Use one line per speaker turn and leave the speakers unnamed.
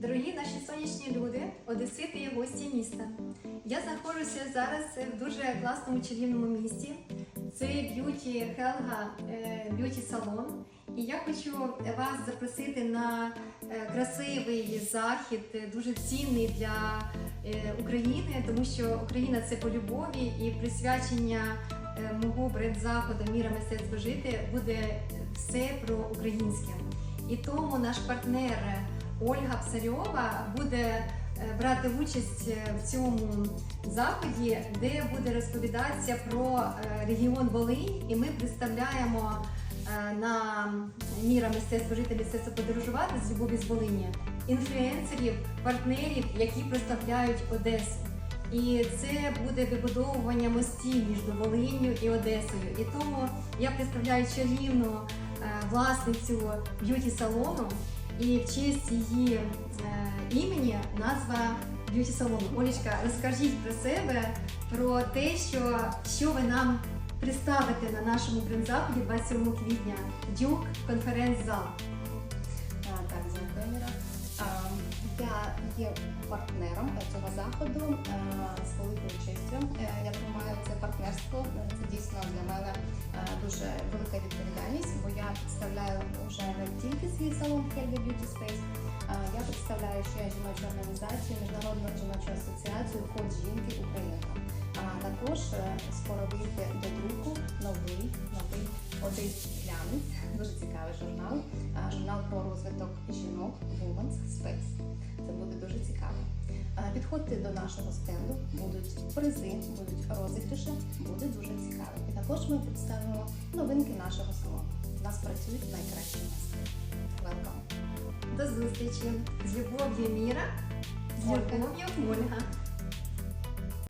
Дорогі наші сонячні люди, одесити і гості міста. Я знаходжуся зараз в дуже класному чарівному місті. Це б'юті Хелга б'юті салон. І я хочу вас запросити на е, красивий захід, е, дуже цінний для е, України, тому що Україна це по любові і присвячення е, мого бренд-заходу Міра мистецтво жити буде все про українське. І тому наш партнер Ольга Псарьова буде е, брати участь е, в цьому заході, де буде розповідатися про е, регіон Волинь, і ми представляємо на міра мистецтво жити, мистецтво подорожувати з любові з Волині інфлюенсерів, партнерів, які представляють Одесу. І це буде вибудовування мостів між Волинню і Одесою. І тому я представляю чарівну власницю б'юті салону. І в честь її імені назва б'юті салону. Олічка, розкажіть про себе, про те, що, що ви нам представите на нашому бренд-заході 27 квітня. Дюк конференц-зал.
Так, дякую, Я є партнером цього заходу з великою честю. Е, Я приймаю це партнерство. Це дійсно для мене е, дуже велика відповідальність, бо тільки свій салон Helga Beauty Space, я представляю ще жіночу організацію, Міжнародну жіночу асоціацію Ход жінки Українка. А також е, скоро вийде до друку новий новий один глянець, дуже цікавий журнал. Журнал про розвиток жінок Women's Space. Це буде дуже цікаво. Підходьте до нашого стенду, будуть призи, будуть розігріші, буде дуже цікаво. І також ми представимо новинки нашого салону. У нас працюють найкращі майстри.
До зустрічі. З любов'ю Міра, з любов'ю Ольга.